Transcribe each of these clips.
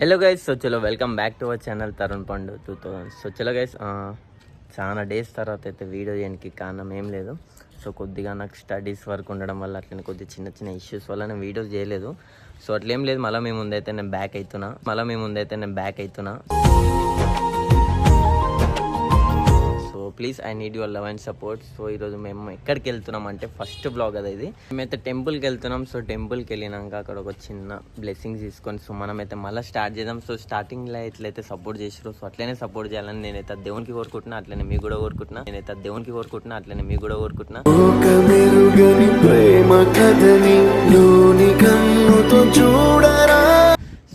Hello guys so చలో welcome back to our channel Tarun Pandu two thousand so చలో guys చాలా days తర్వాత అయితే వీడియో చేయడానికి కారణం ఏం లేదు. సో కొద్దిగా నాకు స్టడీస్ వర్క్ ఉండడం వల్ల అట్లనే కొద్ది చిన్న చిన్న ఇష్యూస్ వల్ల నేను వీడియోస్ చేయలేదు. సో అట్లేం లేదు మళ్ళీ మీ ముందైతే నేను బ్యాక్ అవుతున్నా మళ్ళీ మీ ముందైతే నేను బ్యాక్ అవుతున్నా please I need your love and support so ఈరోజు మేము ఎక్కడికి వెళ్తున్నాం అంటే ఫస్ట్ బ్లాగ్ అది ఇది. మేమైతే టెంపుల్కి వెళ్తున్నాం. సో టెంపుల్కి వెళ్ళినాక అక్కడ ఒక చిన్న బ్లెస్సింగ్స్ తీసుకొని సో మనమైతే మళ్ళీ స్టార్ట్ చేద్దాం. సో స్టార్టింగ్లో ఎట్లయితే సపోర్ట్ చేసారో సో అట్లనే సపోర్ట్ చేయాలని నేనైతే దేవునికి కోరుకుంటున్నా అట్లనే మీకు కూడా కోరుకుంటున్నా. నేనైతే దేవునికి కోరుకుంటున్నా అట్లనే మీకు కూడా కోరుకుంటున్నా. ప్రేమ కథని చూడరా.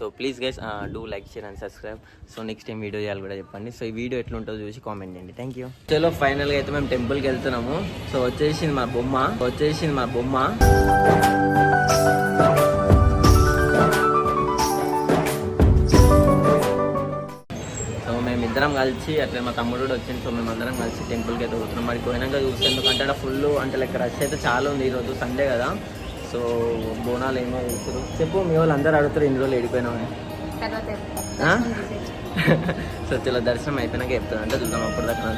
So please guys do like share and subscribe so next time video చేయాలి కూడా చెప్పండి. సో ఈ వీడియో ఎట్లుంటుందో చూసి కామెంట్ చేయండి. థ్యాంక్ యూ చలో ఫైనల్గా అయితే మేము టెంపుల్కి వెళ్తున్నాము. సో వచ్చేసింది మా బొమ్మ. వచ్చేసింది మా బొమ్మ. సో మేమిద్దరం కలిసి అట్లే మా తమ్ముడు కూడా వచ్చింది సో మేమందరం కలిసి టెంపుల్కి అయితే పోతున్నాం మరి పోయినాక చూస్తే ఎందుకంటే అక్కడ ఫుల్ అంటే లైక్ రష్ అయితే చాలా ఉంది ఈరోజు సండే కదా. సో బోనాలు ఏమో చేస్తారు చెప్పు మీ వాళ్ళు అందరూ అడుగుతారు ఇన్ని రోజులు ఏడిపోయినామని ఆ? సో చలో దర్శనం అయిపోయినాక చెప్తాను. అంటే చూద్దాం అప్పుడు దాకా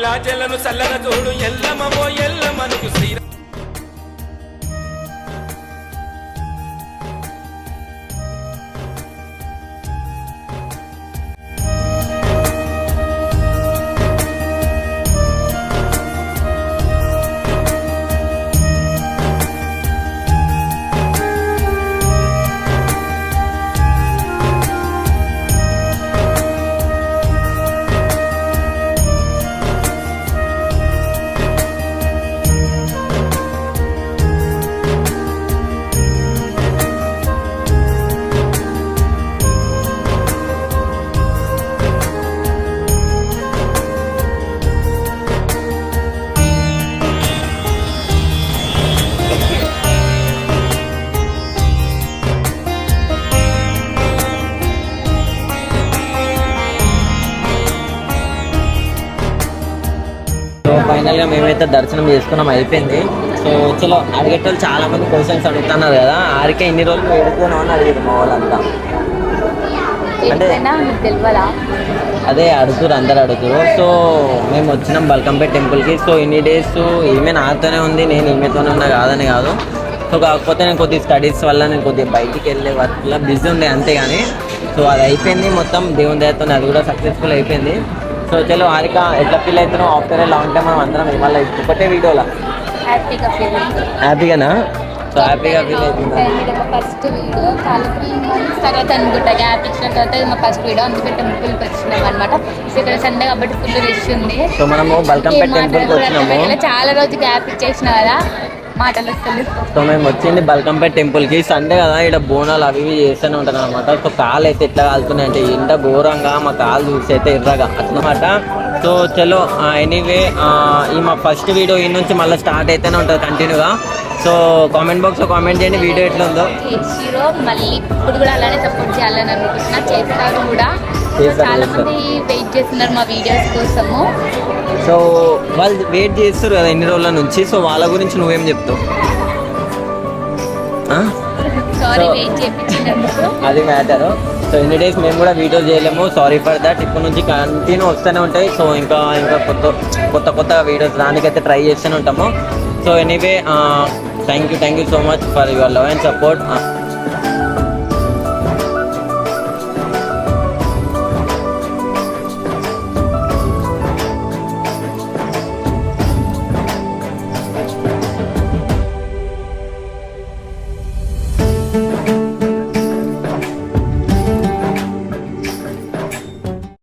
మా పిల్ల చల్లన చూడు. ఎల్లమ్మ ఓ ఎల్లమ్మ ఫైనల్గా మేమైతే దర్శనం చేసుకున్నాం అయిపోయింది. సో చలో అడిగేటోళ్ళు చాలా మంది క్వశ్చన్స్ అడుగుతున్నారు కదా ఆరికే ఇన్ని రోజులు ఎడుతున్నావు అని అడిగారు మా వాళ్ళంతా. అంటే అదే అడుగుతారు అందరు అడుగుతారు సో మేము వచ్చినాం బల్కంపేట్ టెంపుల్కి. సో ఇన్ని డేస్ ఈమె నాతోనే ఉంది నేను ఈమెతోనే ఉన్నా కాదని కాదు. సో కాకపోతే నేను కొద్దిగా స్టడీస్ వల్ల నేను కొద్దిగా బయటికి వెళ్ళే వర్క్లో బిజీ ఉండే అంతే కానీ సో అది అయిపోయింది మొత్తం దేవుని దయతో అది కూడా సక్సెస్ఫుల్ అయిపోయింది. సో చలో హారిక ఎట్లా ఫీల్ అవుతున్నాం ఆఫ్టర్ ఏ లాంగ్ టైం మనం అందరం మళ్ళీ ఒకటే వీడియోలో? హ్యాపీగా ఫీల్ హ్యాపీగానా? సో హ్యాపీగా ఫీల్ అవుతుందా? ఫస్ట్ వీడియో మంత్స్ తర్వాత అనుకుంటా గ్యాప్ ఇచ్చిన తర్వాత ఇది మా ఫస్ట్ వీడియో అందుకే టెంపుల్కి వచ్చినాం అనమాట ఇక్కడ సండే కాబట్టి ఫుల్ రష్ ఉంది. సో మనము బల్కంపేట్ టెంపుల్కి మాట్లాడాలో వచ్చినాము. చాలా రోజు గ్యాప్ ఇచ్చేసిన కదా. మాటలు సో మేము వచ్చింది బల్కంపేట్ టెంపుల్కి. సండే కదా ఇక్కడ బోనాలు అవి ఇవి చేస్తూనే ఉంటారు అనమాట సో కాలు అయితే ఎట్లా కాలుతున్నాయి అంటే ఎండ ఘోరంగా మా కాలు చూసి అయితే ఎర్రగా అట్లమాట సో చలో ఎనీవే ఈ మా ఫస్ట్ వీడియో ఈ నుంచి మళ్ళీ స్టార్ట్ అయితేనే ఉంటుంది కంటిన్యూగా సో కామెంట్ బాక్స్లో కామెంట్ చేయండి వీడియో ఎట్లా ఉందో హీరో మళ్ళీ. ఇప్పుడు కూడా అలానే సపోర్ట్ చేయాలని అనుకుంటున్నా. చేస్తారు కూడా. చాలా చేస్తారు. మంది వెయిట్ చేస్తున్నారు మా వీడియోస్ కోసము. సో వాళ్ళు వెయిట్ చేస్తారు కదా ఎన్ని రోజుల నుంచి. సో వాళ్ళ గురించి నువ్వేం చెప్తావు? అది మ్యాటర్ సో ఎన్ని డేస్ మేము కూడా వీడియో చేయలేము. సారీ ఫర్ దట్ ఇప్పటి నుంచి కంటిన్యూ వస్తూనే ఉంటాయి. సో ఇంకా ఇంకా కొత్త కొత్త కొత్త వీడియోస్ దానికైతే ట్రై చేస్తూనే ఉంటాము. So anyway thank you thank you so much for your love and support much